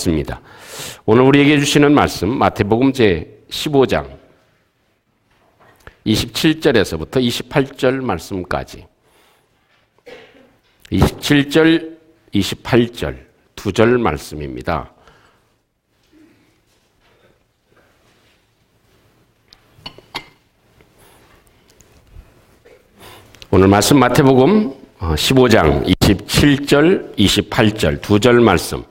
있습니다. 오늘 우리에게 주시는 말씀 마태복음 제 15장 27절에서부터 28절 말씀까지 27절, 28절 두 절 말씀입니다. 오늘 말씀 마태복음 15장 27절, 28절 두 절 말씀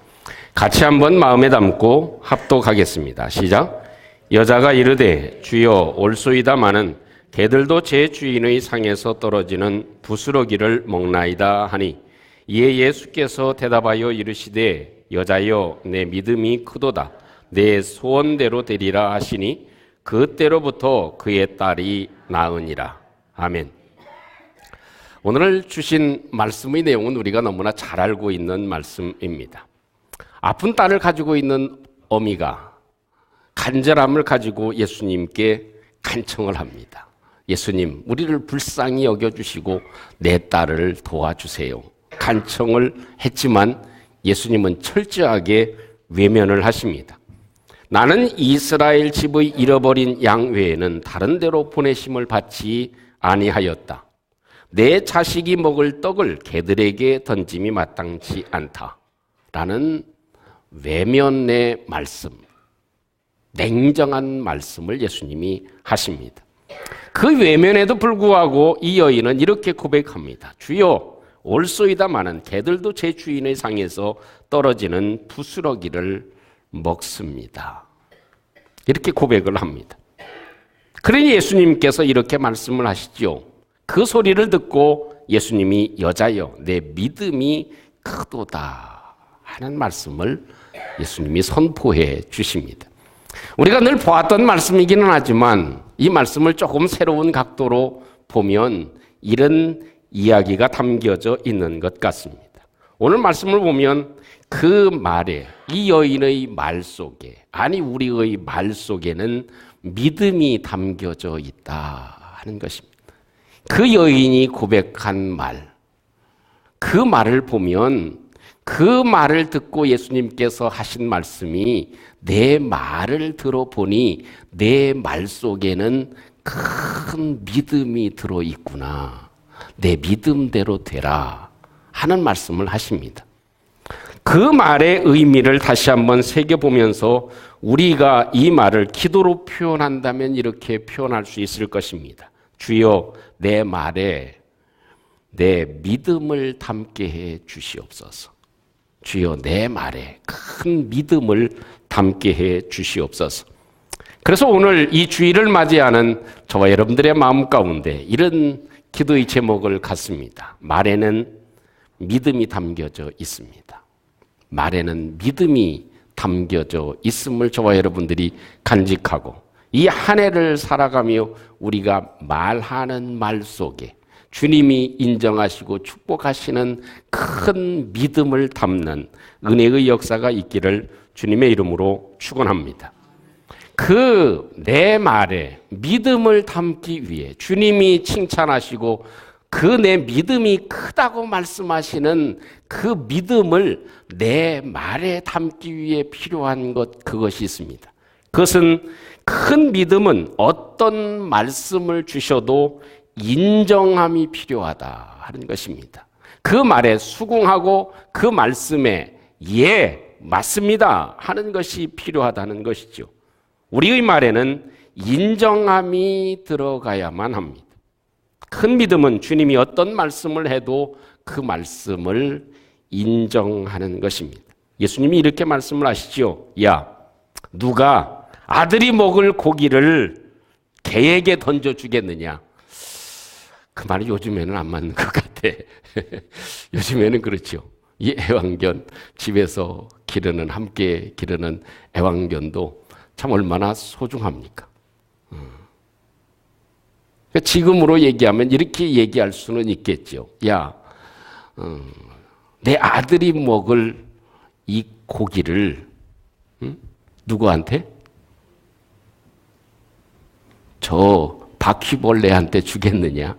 같이 한번 마음에 담고 합독하겠습니다. 시작. 여자가 이르되 주여 올소이다마는 개들도 제 주인의 상에서 떨어지는 부스러기를 먹나이다 하니 이에 예수께서 대답하여 이르시되 여자여 내 믿음이 크도다 내 소원대로 되리라 하시니 그때로부터 그의 딸이 나으니라. 아멘. 오늘 주신 말씀의 내용은 우리가 너무나 잘 알고 있는 말씀입니다. 아픈 딸을 가지고 있는 어미가 간절함을 가지고 예수님께 간청을 합니다. 예수님, 우리를 불쌍히 여겨주시고 내 딸을 도와주세요. 간청을 했지만 예수님은 철저하게 외면을 하십니다. 나는 이스라엘 집의 잃어버린 양 외에는 다른 데로 보내심을 받지 아니하였다. 내 자식이 먹을 떡을 개들에게 던짐이 마땅치 않다. 라는 외면의 말씀, 냉정한 말씀을 예수님이 하십니다. 그 외면에도 불구하고 이 여인은 이렇게 고백합니다. 주여, 올소이다마는 개들도 제 주인의 상에서 떨어지는 부스러기를 먹습니다. 이렇게 고백을 합니다. 그러니 예수님께서 이렇게 말씀을 하시죠. 그 소리를 듣고 예수님이 여자여, 내 믿음이 크도다 하는 말씀을 예수님이 선포해 주십니다. 우리가 늘 보았던 말씀이기는 하지만 이 말씀을 조금 새로운 각도로 보면 이런 이야기가 담겨져 있는 것 같습니다. 오늘 말씀을 보면 그 말에 이 여인의 말 속에 아니 우리의 말 속에는 믿음이 담겨져 있다 하는 것입니다. 그 여인이 고백한 말, 그 말을 보면 그 말을 듣고 예수님께서 하신 말씀이 내 말을 들어보니 내 말 속에는 큰 믿음이 들어있구나. 내 믿음대로 되라. 하는 말씀을 하십니다. 그 말의 의미를 다시 한번 새겨보면서 우리가 이 말을 기도로 표현한다면 이렇게 표현할 수 있을 것입니다. 주여 내 말에 내 믿음을 담게 해 주시옵소서. 주여 내 말에 큰 믿음을 담게 해 주시옵소서. 그래서 오늘 이 주일을 맞이하는 저와 여러분들의 마음 가운데 이런 기도의 제목을 갖습니다. 말에는 믿음이 담겨져 있습니다. 말에는 믿음이 담겨져 있음을 저와 여러분들이 간직하고 이 한 해를 살아가며 우리가 말하는 말 속에 주님이 인정하시고 축복하시는 큰 믿음을 담는 은혜의 역사가 있기를 주님의 이름으로 축원합니다. 그 내 말에 믿음을 담기 위해 주님이 칭찬하시고 그 내 믿음이 크다고 말씀하시는 그 믿음을 내 말에 담기 위해 필요한 것 그것이 있습니다. 그것은 큰 믿음은 어떤 말씀을 주셔도 인정함이 필요하다 하는 것입니다. 그 말에 수긍하고 그 말씀에 예, 맞습니다 하는 것이 필요하다는 것이죠. 우리의 말에는 인정함이 들어가야만 합니다. 큰 믿음은 주님이 어떤 말씀을 해도 그 말씀을 인정하는 것입니다. 예수님이 이렇게 말씀을 하시죠. 야, 누가 아들이 먹을 고기를 개에게 던져 주겠느냐? 그 말이 요즘에는 안 맞는 것 같아. 요즘에는 그렇죠. 이 애완견 집에서 기르는 함께 기르는 애완견도 참 얼마나 소중합니까? 음. 그러니까 지금으로 얘기하면 이렇게 얘기할 수는 있겠죠. 야, 음, 내 아들이 먹을 이 고기를 음? 누구한테? 저 바퀴벌레한테 주겠느냐?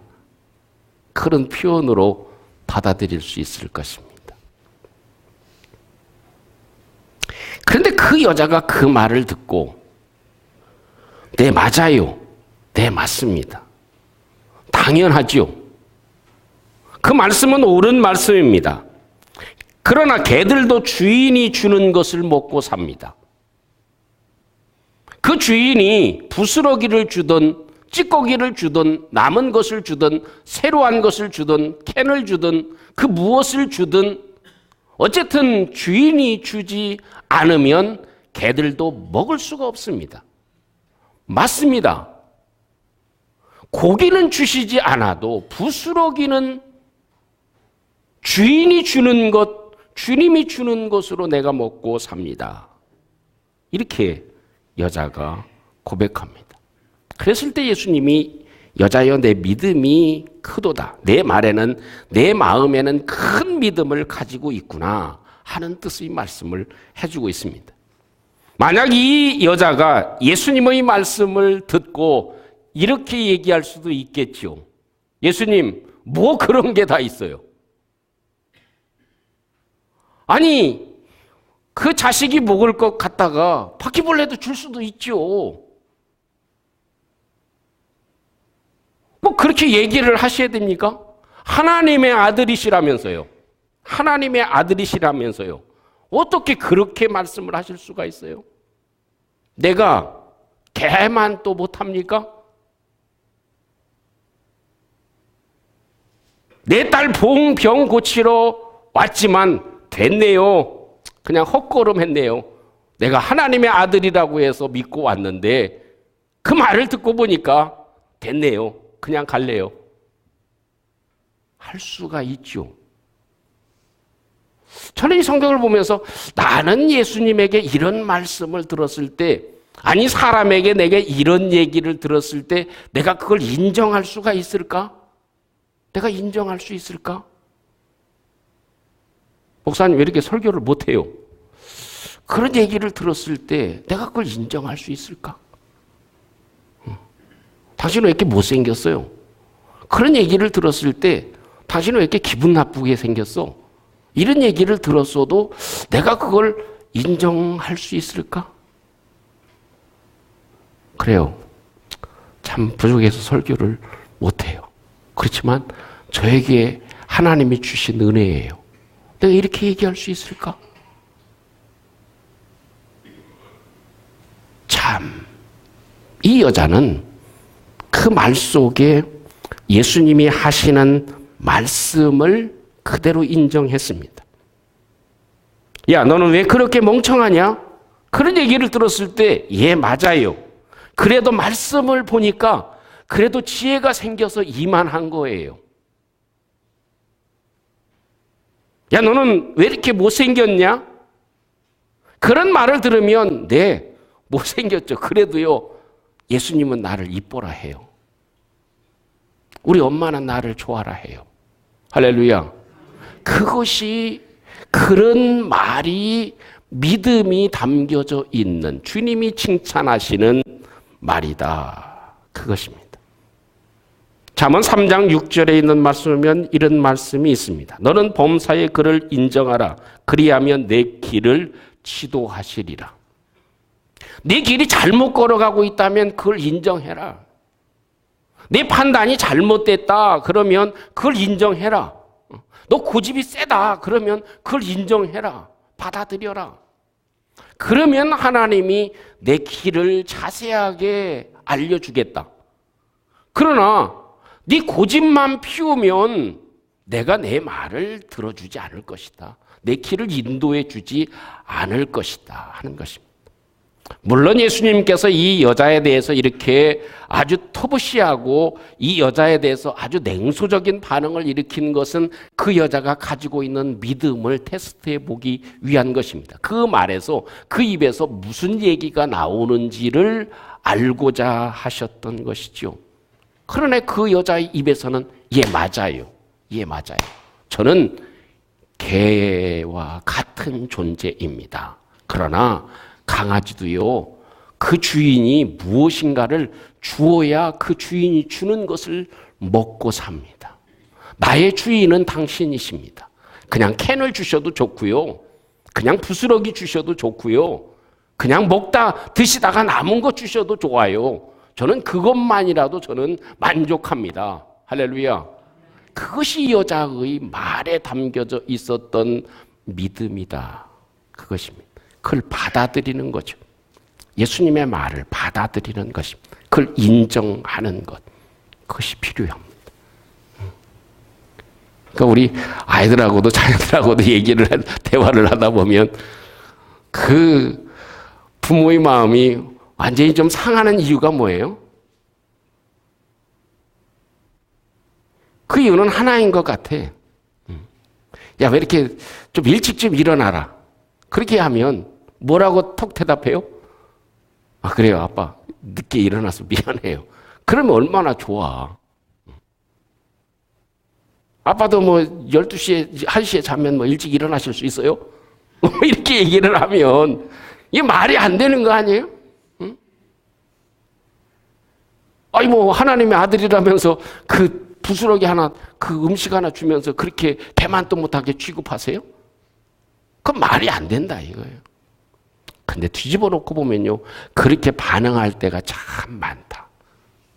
그런 표현으로 받아들일 수 있을 것입니다. 그 여자가 그 말을 듣고 네 맞아요. 네 맞습니다. 당연하지요. 그 말씀은 옳은 말씀입니다. 그러나 개들도 주인이 주는 것을 먹고 삽니다. 그 주인이 부스러기를 주던 찌꺼기를 주든 남은 것을 주든 새로운 것을 주든 캔을 주든 그 무엇을 주든 어쨌든 주인이 주지 않으면 개들도 먹을 수가 없습니다. 맞습니다. 고기는 주시지 않아도 부스러기는 주인이 주는 것, 주님이 주는 것으로 내가 먹고 삽니다. 이렇게 여자가 고백합니다. 그랬을 때 예수님이 여자여 내 믿음이 크도다. 내 말에는 내 마음에는 큰 믿음을 가지고 있구나 하는 뜻의 말씀을 해주고 있습니다. 만약 이 여자가 예수님의 말씀을 듣고 이렇게 얘기할 수도 있겠지요. 예수님, 뭐 그런 게 다 있어요. 아니, 그 자식이 먹을 것 같다가 바퀴벌레도 줄 수도 있죠. 뭐 그렇게 얘기를 하셔야 됩니까? 하나님의 아들이시라면서요. 하나님의 아들이시라면서요. 어떻게 그렇게 말씀을 하실 수가 있어요? 내가 개만 또 못합니까? 내 딸 봉병 고치러 왔지만 됐네요. 그냥 헛걸음 했네요. 내가 하나님의 아들이라고 해서 믿고 왔는데 그 말을 듣고 보니까 됐네요. 그냥 갈래요. 할 수가 있죠. 저는 이 성경을 보면서 나는 예수님에게 이런 말씀을 들었을 때, 아니, 사람에게 내게 이런 얘기를 들었을 때 내가 그걸 인정할 수가 있을까? 내가 인정할 수 있을까? 목사님 왜 이렇게 설교를 못해요? 그런 얘기를 들었을 때 내가 그걸 인정할 수 있을까? 당신은 왜 이렇게 못생겼어요? 그런 얘기를 들었을 때 당신은 왜 이렇게 기분 나쁘게 생겼어? 이런 얘기를 들었어도 내가 그걸 인정할 수 있을까? 그래요. 참 부족해서 설교를 못해요. 그렇지만 저에게 하나님이 주신 은혜예요. 내가 이렇게 얘기할 수 있을까? 참, 이 여자는 그 말 속에 예수님이 하시는 말씀을 그대로 인정했습니다. 야, 너는 왜 그렇게 멍청하냐? 그런 얘기를 들었을 때, 예, 맞아요. 그래도 말씀을 보니까 그래도 지혜가 생겨서 이만한 거예요. 야, 너는 왜 이렇게 못생겼냐? 그런 말을 들으면, 네, 못생겼죠. 그래도요, 예수님은 나를 이뻐라 해요. 우리 엄마는 나를 좋아라 해요. 할렐루야. 그것이 그런 말이 믿음이 담겨져 있는 주님이 칭찬하시는 말이다. 그것입니다. 잠언 3장 6절에 있는 말씀이면 이런 말씀이 있습니다. 너는 범사의 그를 인정하라. 그리하면 내 길을 지도하시리라. 네 길이 잘못 걸어가고 있다면 그걸 인정해라. 내 판단이 잘못됐다. 그러면 그걸 인정해라. 너 고집이 세다. 그러면 그걸 인정해라. 받아들여라. 그러면 하나님이 내 길을 자세하게 알려주겠다. 그러나 네 고집만 피우면 내가 내 말을 들어주지 않을 것이다. 내 길을 인도해 주지 않을 것이다. 하는 것입니다. 물론 예수님께서 이 여자에 대해서 이렇게 아주 터부시하고 이 여자에 대해서 아주 냉소적인 반응을 일으킨 것은 그 여자가 가지고 있는 믿음을 테스트해 보기 위한 것입니다. 그 말에서 그 입에서 무슨 얘기가 나오는지를 알고자 하셨던 것이죠. 그러나 그 여자의 입에서는 예, 맞아요. 예, 맞아요. 저는 개와 같은 존재입니다. 그러나 강아지도요, 그 주인이 무엇인가를 주어야 그 주인이 주는 것을 먹고 삽니다. 나의 주인은 당신이십니다. 그냥 캔을 주셔도 좋고요. 그냥 부스러기 주셔도 좋고요. 그냥 먹다 드시다가 남은 것 주셔도 좋아요. 저는 그것만이라도 저는 만족합니다. 할렐루야. 그것이 여자의 말에 담겨져 있었던 믿음이다. 그것입니다. 그걸 받아들이는 거죠. 예수님의 말을 받아들이는 것입니다. 그걸 인정하는 것. 그것이 필요합니다. 그러니까 우리 아이들하고도 자녀들하고도 얘기를 대화를 하다 보면 그 부모의 마음이 완전히 좀 상하는 이유가 뭐예요? 그 이유는 하나인 것 같아. 야, 왜 이렇게 좀 일찍 좀 일어나라. 그렇게 하면 뭐라고 톡 대답해요? 아, 그래요, 아빠. 늦게 일어나서 미안해요. 그러면 얼마나 좋아. 아빠도 뭐 12시에, 1시에 자면 뭐 일찍 일어나실 수 있어요? 이렇게 얘기를 하면 이게 말이 안 되는 거 아니에요? 응? 아니, 뭐, 하나님의 아들이라면서 그 부스러기 하나, 그 음식 하나 주면서 그렇게 배만도 못하게 취급하세요? 그건 말이 안 된다, 이거예요. 근데 뒤집어 놓고 보면요. 그렇게 반응할 때가 참 많다.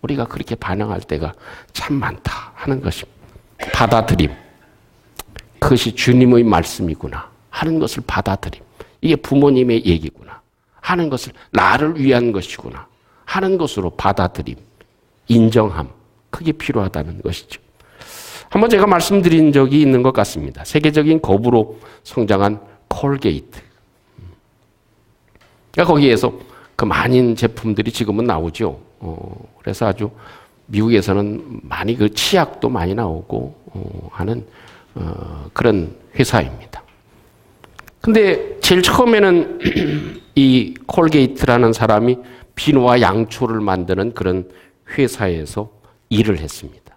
우리가 그렇게 반응할 때가 참 많다 하는 것입니다. 받아들임. 그것이 주님의 말씀이구나 하는 것을 받아들임. 이게 부모님의 얘기구나 하는 것을 나를 위한 것이구나 하는 것으로 받아들임. 인정함. 그게 필요하다는 것이죠. 한번 제가 말씀드린 적이 있는 것 같습니다. 세계적인 거부로 성장한 콜게이트. 그러니까 거기에서 그 많은 제품들이 지금은 나오죠. 어, 그래서 아주 미국에서는 많이 그 치약도 많이 나오고 어, 하는 어, 그런 회사입니다. 근데 제일 처음에는 이 콜게이트라는 사람이 비누와 양초를 만드는 그런 회사에서 일을 했습니다.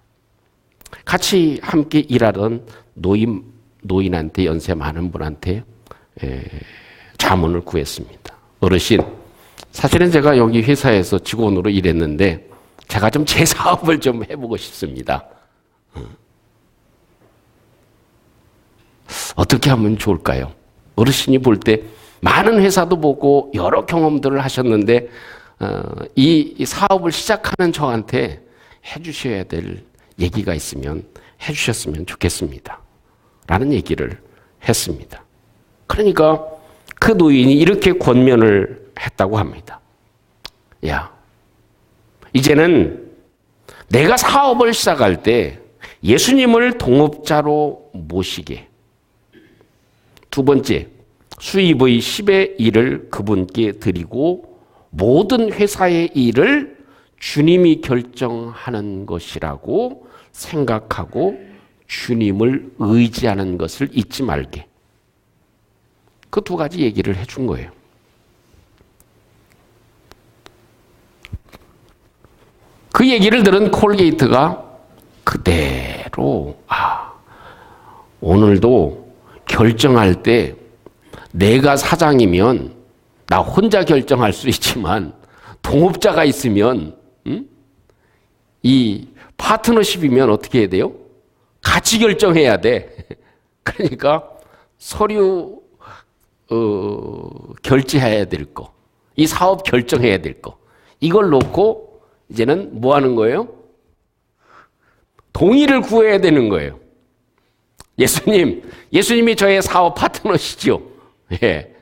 같이 함께 일하던 노인 노인한테 연세 많은 분한테 에, 자문을 구했습니다. 어르신, 사실은 제가 여기 회사에서 직원으로 일했는데 제가 좀 제 사업을 좀 해보고 싶습니다. 어. 어떻게 하면 좋을까요? 어르신이 볼 때 많은 회사도 보고 여러 경험들을 하셨는데 어, 이 사업을 시작하는 저한테 해주셔야 될 얘기가 있으면 해주셨으면 좋겠습니다. 라는 얘기를 했습니다. 그러니까 그 노인이 이렇게 권면을 했다고 합니다. 야, 이제는 내가 사업을 시작할 때 예수님을 동업자로 모시게. 두 번째, 수입의 10의 일을 그분께 드리고 모든 회사의 일을 주님이 결정하는 것이라고 생각하고 주님을 의지하는 것을 잊지 말게. 그 두 가지 얘기를 해준 거예요. 그 얘기를 들은 콜게이트가 그대로, 아, 오늘도 결정할 때 내가 사장이면 나 혼자 결정할 수 있지만 동업자가 있으면, 음? 이 파트너십이면 어떻게 해야 돼요? 같이 결정해야 돼. 그러니까 서류 어, 결제해야 될 거, 이 사업 결정해야 될 거, 이걸 놓고 이제는 뭐 하는 거예요? 동의를 구해야 되는 거예요. 예수님, 예수님이 저의 사업 파트너시죠. 예.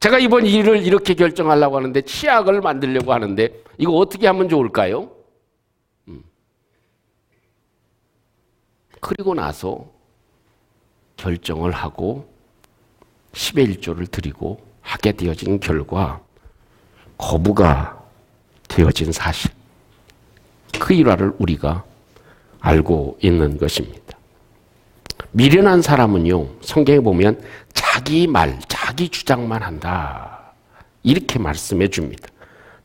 제가 이번 일을 이렇게 결정하려고 하는데 치약을 만들려고 하는데 이거 어떻게 하면 좋을까요? 음. 그리고 나서 결정을 하고 10의 1조를 드리고 하게 되어진 결과 거부가 되어진 사실. 그 일화를 우리가 알고 있는 것입니다. 미련한 사람은요, 성경에 보면 자기 말, 자기 주장만 한다. 이렇게 말씀해 줍니다.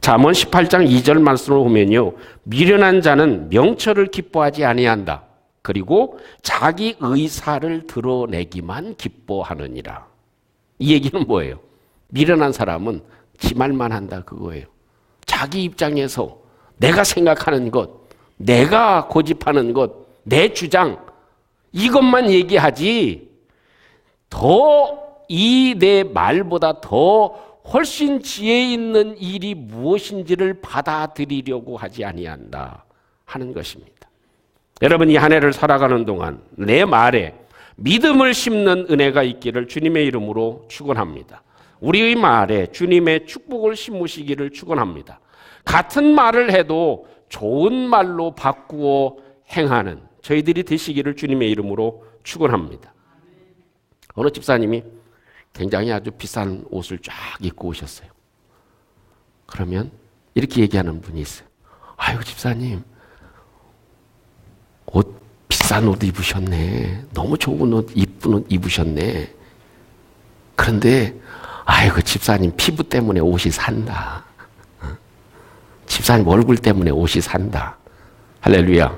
잠언 18장 2절 말씀을 보면요. 미련한 자는 명철을 기뻐하지 아니한다. 그리고 자기 의사를 드러내기만 기뻐하느니라. 이 얘기는 뭐예요? 미련한 사람은 지 말만 한다 그거예요. 자기 입장에서 내가 생각하는 것, 내가 고집하는 것, 내 주장, 이것만 얘기하지, 더 이 내 말보다 더 훨씬 지혜 있는 일이 무엇인지를 받아들이려고 하지 아니한다 하는 것입니다. 여러분 이 한 해를 살아가는 동안 내 말에 믿음을 심는 은혜가 있기를 주님의 이름으로 축원합니다. 우리의 말에 주님의 축복을 심으시기를 축원합니다. 같은 말을 해도 좋은 말로 바꾸어 행하는 저희들이 되시기를 주님의 이름으로 축원합니다. 어느 집사님이 굉장히 아주 비싼 옷을 쫙 입고 오셨어요. 그러면 이렇게 얘기하는 분이 있어요. 아유 집사님 옷 비싼 옷 입으셨네. 너무 좋은 옷 이쁜 옷 입으셨네. 그런데 아이고 집사님 피부 때문에 옷이 산다. 집사님 얼굴 때문에 옷이 산다. 할렐루야.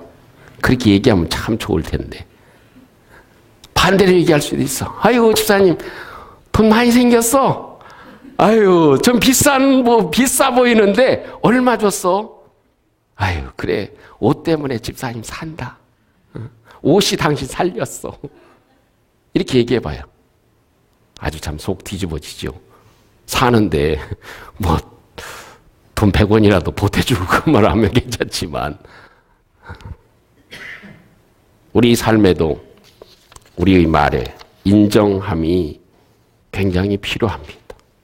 그렇게 얘기하면 참 좋을 텐데. 반대로 얘기할 수도 있어. 아이고, 집사님, 돈 많이 생겼어. 아유, 좀 비싼, 뭐, 비싸 보이는데, 얼마 줬어? 아유, 그래. 옷 때문에 집사님 산다. 옷이 당신 살렸어. 이렇게 얘기해봐요. 아주 참 속 뒤집어지죠. 사는데, 뭐, 돈 100원이라도 보태주고 그말 하면 괜찮지만, 우리 삶에도 우리의 말에 인정함이 굉장히 필요합니다.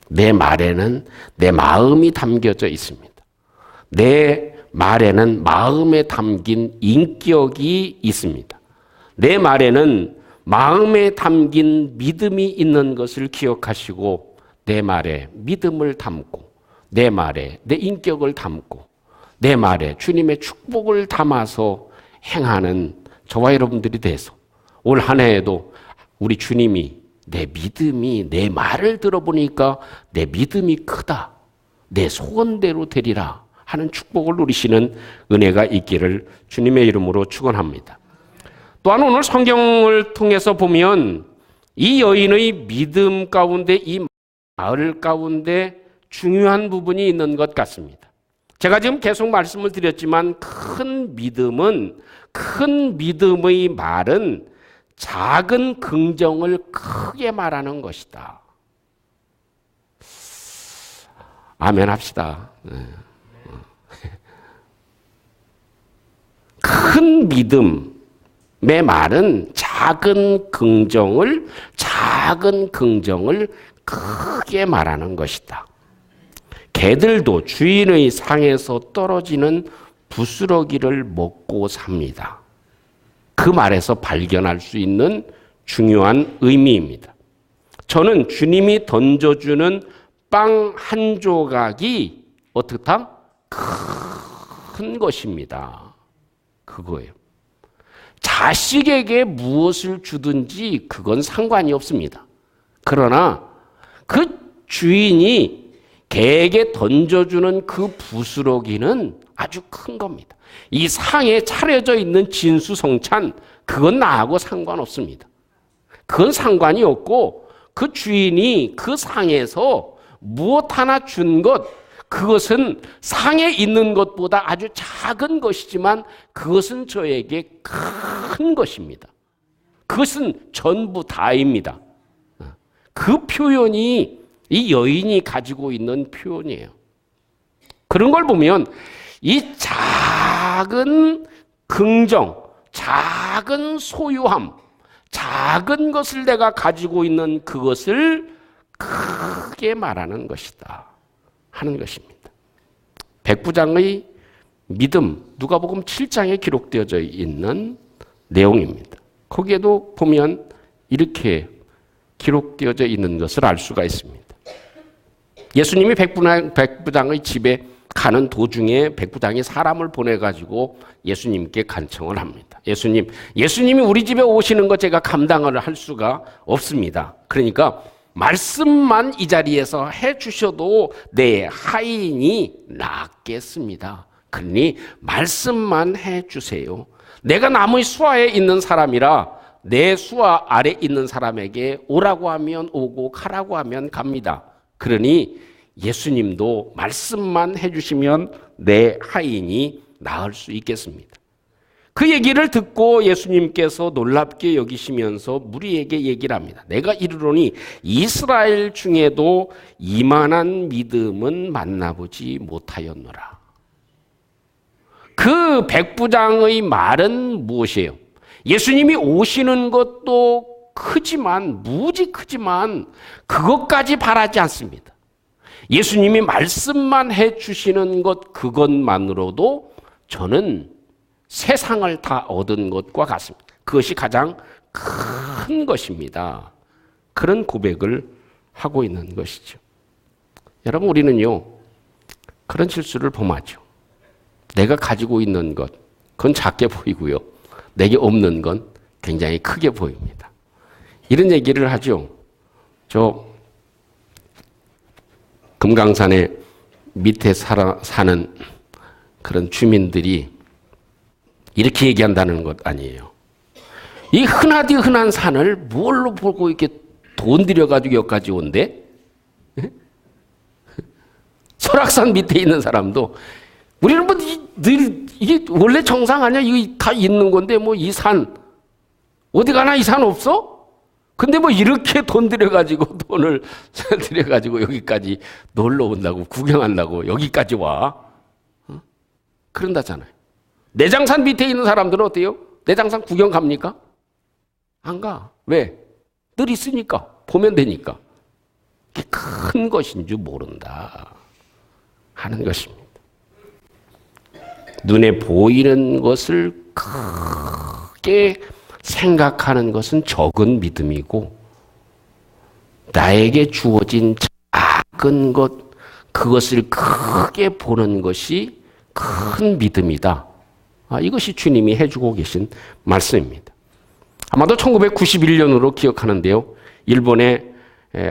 내 말에는 내 마음이 담겨져 있습니다. 내 말에는 마음에 담긴 인격이 있습니다. 내 말에는 마음에 담긴 믿음이 있는 것을 기억하시고 내 말에 믿음을 담고 내 말에 내 인격을 담고 내 말에 주님의 축복을 담아서 행하는 저와 여러분들이 돼서 올 한 해에도 우리 주님이 내 믿음이 내 말을 들어보니까 내 믿음이 크다. 내 소원대로 되리라 하는 축복을 누리시는 은혜가 있기를 주님의 이름으로 축원합니다. 또한 오늘 성경을 통해서 보면 이 여인의 믿음 가운데 이 마을 가운데 중요한 부분이 있는 것 같습니다. 제가 지금 계속 말씀을 드렸지만 큰 믿음은 큰 믿음의 말은 작은 긍정을 크게 말하는 것이다. 아멘 합시다. 네. 큰 믿음 의 말은 작은 긍정을 작은 긍정을 크게 말하는 것이다. 개들도 주인의 상에서 떨어지는 부스러기를 먹고 삽니다. 그 말에서 발견할 수 있는 중요한 의미입니다. 저는 주님이 던져주는 빵 한 조각이 어떻다? 큰 것입니다. 그거예요. 자식에게 무엇을 주든지 그건 상관이 없습니다. 그러나 그 주인이 개에게 던져주는 그 부스러기는 아주 큰 겁니다. 이 상에 차려져 있는 진수성찬, 그건 나하고 상관없습니다. 그건 상관이 없고, 그 주인이 그 상에서 무엇 하나 준 것, 그것은 상에 있는 것보다 아주 작은 것이지만 그것은 저에게 큰 것입니다. 그것은 전부 다입니다. 그 표현이 이 여인이 가지고 있는 표현이에요. 그런 걸 보면 이 작은 긍정, 작은 소유함, 작은 것을 내가 가지고 있는 그것을 크게 말하는 것이다. 하는 것입니다. 백부장의 믿음, 누가복음 7장에 기록되어져 있는 내용입니다. 거기에도 보면 이렇게 기록되어져 있는 것을 알 수가 있습니다. 예수님이 백부장, 백부장의 집에 가는 도중에 백부장이 사람을 보내가지고 예수님께 간청을 합니다. 예수님, 예수님이 우리 집에 오시는 것 제가 감당을 할 수가 없습니다. 그러니까 말씀만 이 자리에서 해 주셔도 내 하인이 낫겠습니다. 그러니 말씀만 해 주세요. 내가 나무의 수하에 있는 사람이라 내 수하 아래 있는 사람에게 오라고 하면 오고 가라고 하면 갑니다. 그러니 예수님도 말씀만 해주시면 내 하인이 나을 수 있겠습니다. 그 얘기를 듣고 예수님께서 놀랍게 여기시면서 무리에게 얘기를 합니다. 내가 이르노니 이스라엘 중에도 이만한 믿음은 만나보지 못하였노라. 그 백부장의 말은 무엇이에요? 예수님이 오시는 것도 크지만, 무지 크지만, 그것까지 바라지 않습니다. 예수님이 말씀만 해 주시는 것, 그것만으로도 저는 세상을 다 얻은 것과 같습니다. 그것이 가장 큰 것입니다. 그런 고백을 하고 있는 것이죠. 여러분, 우리는요, 그런 실수를 범하죠. 내가 가지고 있는 것, 그건 작게 보이고요. 내게 없는 건 굉장히 크게 보입니다. 이런 얘기를 하죠. 저, 금강산에 밑에 살아, 사는 그런 주민들이 이렇게 얘기한다는 것 아니에요. 이 흔하디 흔한 산을 뭘로 보고 이렇게 돈 들여가지고 여기까지 온대? 설악산 밑에 있는 사람도 우리는 뭐 늘 이게 원래 정상 아니야? 이거 다 있는 건데 뭐 이 산 어디 가나 이 산 없어? 근데 뭐 이렇게 돈 들여가지고 돈을 들여가지고 여기까지 놀러 온다고 구경한다고 여기까지 와 어? 그런다잖아요. 내장산 밑에 있는 사람들은 어때요? 내장산 구경 갑니까? 안 가. 왜? 늘 있으니까. 보면 되니까. 큰 것인 줄 모른다. 하는 것입니다. 눈에 보이는 것을 크게 생각하는 것은 적은 믿음이고, 나에게 주어진 작은 것, 그것을 크게 보는 것이 큰 믿음이다. 아, 이것이 주님이 해주고 계신 말씀입니다. 아마도 1991년으로 기억하는데요. 일본의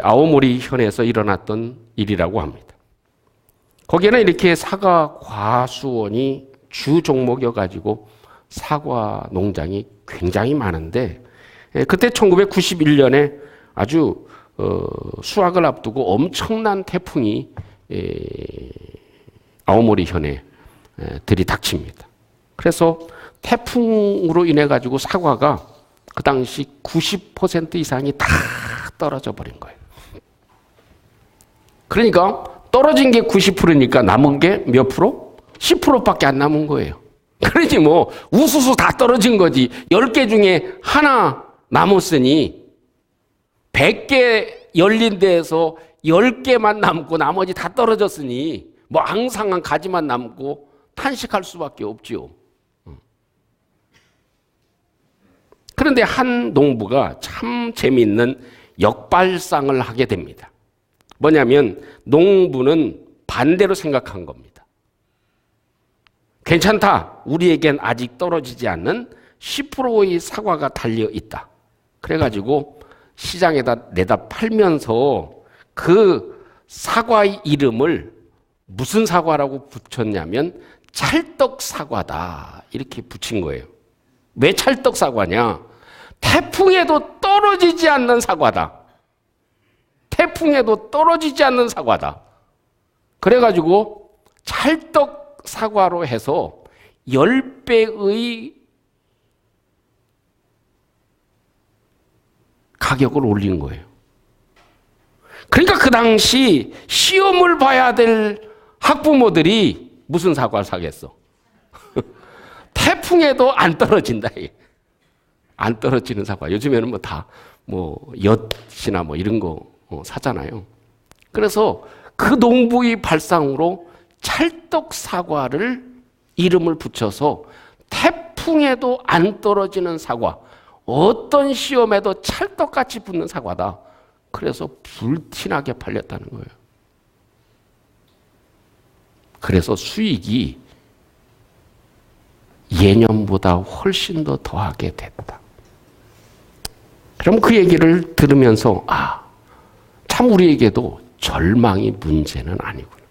아오모리 현에서 일어났던 일이라고 합니다. 거기에는 이렇게 사과 과수원이 주 종목이어가지고 사과 농장이 굉장히 많은데 그때 1991년에 아주 어, 수확을 앞두고 엄청난 태풍이 아오모리 현에 들이닥칩니다. 그래서 태풍으로 인해 가지고 사과가 그 당시 90% 이상이 다 떨어져 버린 거예요. 그러니까 떨어진 게 90%니까 남은 게 몇 프로? 10%밖에 안 남은 거예요. 그러니 뭐 우수수 다 떨어진 거지. 10개 중에 하나 남았으니 100개 열린 데에서 10개만 남고 나머지 다 떨어졌으니 뭐 앙상한 가지만 남고 탄식할 수밖에 없지요. 그런데 한 농부가 참 재미있는 역발상을 하게 됩니다. 뭐냐면 농부는 반대로 생각한 겁니다. 괜찮다. 우리에겐 아직 떨어지지 않는 10%의 사과가 달려 있다. 그래가지고 시장에다 내다 팔면서 그 사과의 이름을 무슨 사과라고 붙였냐면 찰떡 사과다. 이렇게 붙인 거예요. 왜 찰떡 사과냐? 태풍에도 떨어지지 않는 사과다. 태풍에도 떨어지지 않는 사과다. 그래가지고 찰떡 사과로 해서 10배의 가격을 올린 거예요. 그러니까 그 당시 시험을 봐야 될 학부모들이 무슨 사과를 사겠어? 태풍에도 안 떨어진다. 안 떨어지는 사과. 요즘에는 뭐 다 뭐 엿이나 뭐 이런 거 어, 사잖아요. 그래서 그 농부의 발상으로 찰떡 사과를 이름을 붙여서 태풍에도 안 떨어지는 사과. 어떤 시험에도 찰떡같이 붙는 사과다. 그래서 불티나게 팔렸다는 거예요. 그래서 수익이 예년보다 훨씬 더 더하게 됐다. 그럼 그 얘기를 들으면서 아, 참 우리에게도 절망이 문제는 아니구나.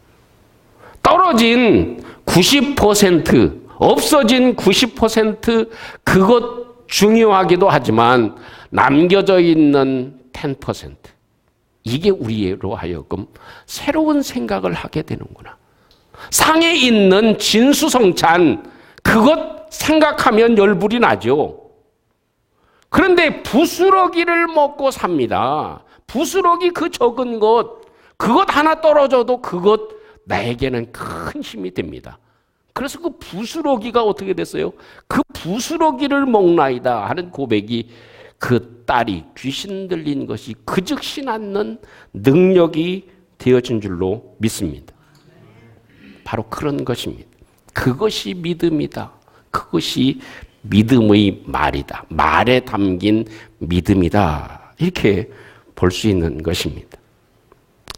떨어진 90% 없어진 90% 그것 중요하기도 하지만 남겨져 있는 10% 이게 우리로 하여금 새로운 생각을 하게 되는구나. 상에 있는 진수성찬 그것 생각하면 열불이 나죠. 그런데 부스러기를 먹고 삽니다. 부스러기 그 적은 것, 그것 하나 떨어져도 그것 나에게는 큰 힘이 됩니다. 그래서 그 부스러기가 어떻게 됐어요? 그 부스러기를 먹나이다 하는 고백이 그 딸이 귀신 들린 것이 그 즉시 낫는 능력이 되어진 줄로 믿습니다. 바로 그런 것입니다. 그것이 믿음이다. 그것이 믿음의 말이다. 말에 담긴 믿음이다. 이렇게 볼 수 있는 것입니다.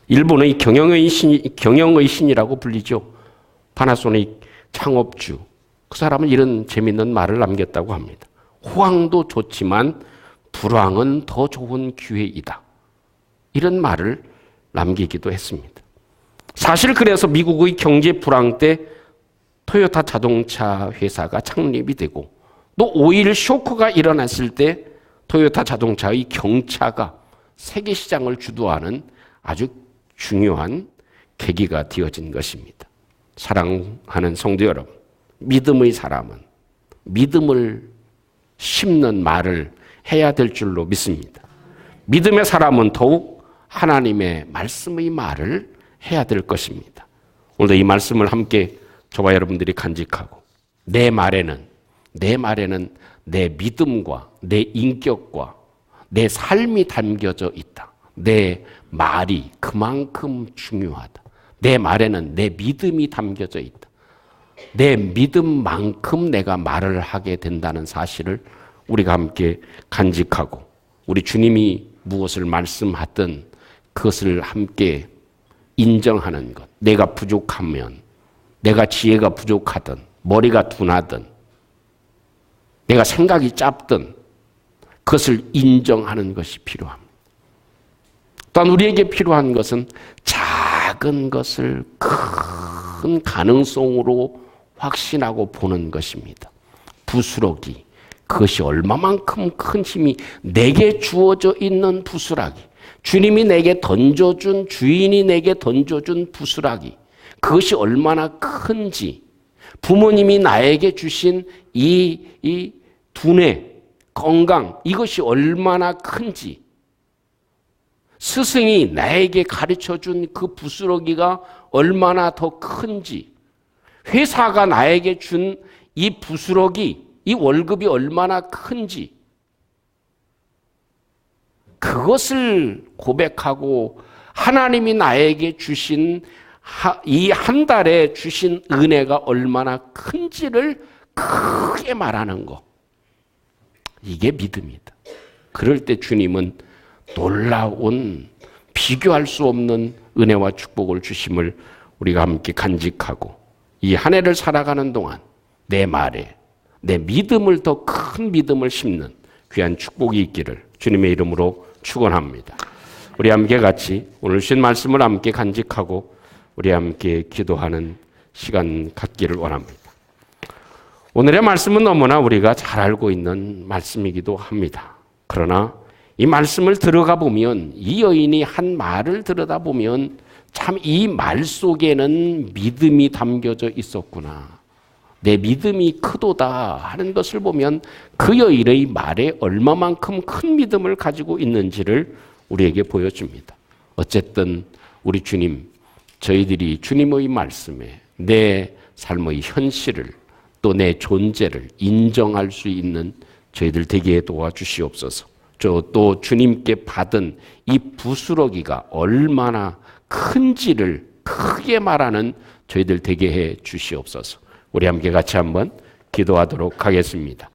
일본의 경영의 신, 경영의 신이라고 불리죠. 파나소닉 창업주. 그 사람은 이런 재밌는 말을 남겼다고 합니다. 호황도 좋지만 불황은 더 좋은 기회이다. 이런 말을 남기기도 했습니다. 사실 그래서 미국의 경제 불황 때 토요타 자동차 회사가 창립이 되고 또 오일 쇼크가 일어났을 때 토요타 자동차의 경차가 세계 시장을 주도하는 아주 중요한 계기가 되어진 것입니다. 사랑하는 성도 여러분, 믿음의 사람은 믿음을 심는 말을 해야 될 줄로 믿습니다. 믿음의 사람은 더욱 하나님의 말씀의 말을 해야 될 것입니다. 오늘도 이 말씀을 함께 저와 여러분들이 간직하고 내 말에는 내 말에는 내 믿음과 내 인격과 내 삶이 담겨져 있다. 내 말이 그만큼 중요하다. 내 말에는 내 믿음이 담겨져 있다. 내 믿음만큼 내가 말을 하게 된다는 사실을 우리가 함께 간직하고 우리 주님이 무엇을 말씀하든 그것을 함께 인정하는 것. 내가 부족하면 내가 지혜가 부족하든 머리가 둔하든 내가 생각이 짧든 그것을 인정하는 것이 필요합니다. 또한 우리에게 필요한 것은 작은 것을 큰 가능성으로 확신하고 보는 것입니다. 부스러기. 그것이 얼마만큼 큰 힘이 내게 주어져 있는 부스러기. 주님이 내게 던져준, 주인이 내게 던져준 부스러기. 그것이 얼마나 큰지. 부모님이 나에게 주신 이, 이 두뇌, 건강, 이것이 얼마나 큰지. 스승이 나에게 가르쳐 준 그 부스러기가 얼마나 더 큰지. 회사가 나에게 준 이 부스러기, 이 월급이 얼마나 큰지. 그것을 고백하고 하나님이 나에게 주신 이 한 달에 주신 은혜가 얼마나 큰지를 크게 말하는 것. 이게 믿음이다. 그럴 때 주님은 놀라운 비교할 수 없는 은혜와 축복을 주심을 우리가 함께 간직하고 이 한 해를 살아가는 동안 내 말에 내 믿음을 더 큰 믿음을 심는 귀한 축복이 있기를 주님의 이름으로 축원합니다. 우리 함께 같이 오늘 주신 말씀을 함께 간직하고 우리 함께 기도하는 시간 갖기를 원합니다. 오늘의 말씀은 너무나 우리가 잘 알고 있는 말씀이기도 합니다. 그러나 이 말씀을 들어가 보면 이 여인이 한 말을 들여다 보면 참 이 말 속에는 믿음이 담겨져 있었구나. 내 믿음이 크도다 하는 것을 보면 그 여인의 말에 얼마만큼 큰 믿음을 가지고 있는지를 우리에게 보여줍니다. 어쨌든 우리 주님, 저희들이 주님의 말씀에 내 삶의 현실을 또 내 존재를 인정할 수 있는 저희들 되게 도와주시옵소서. 또 주님께 받은 이 부스러기가 얼마나 큰지를 크게 말하는 저희들 되게 해 주시옵소서. 우리 함께 같이 한번 기도하도록 하겠습니다.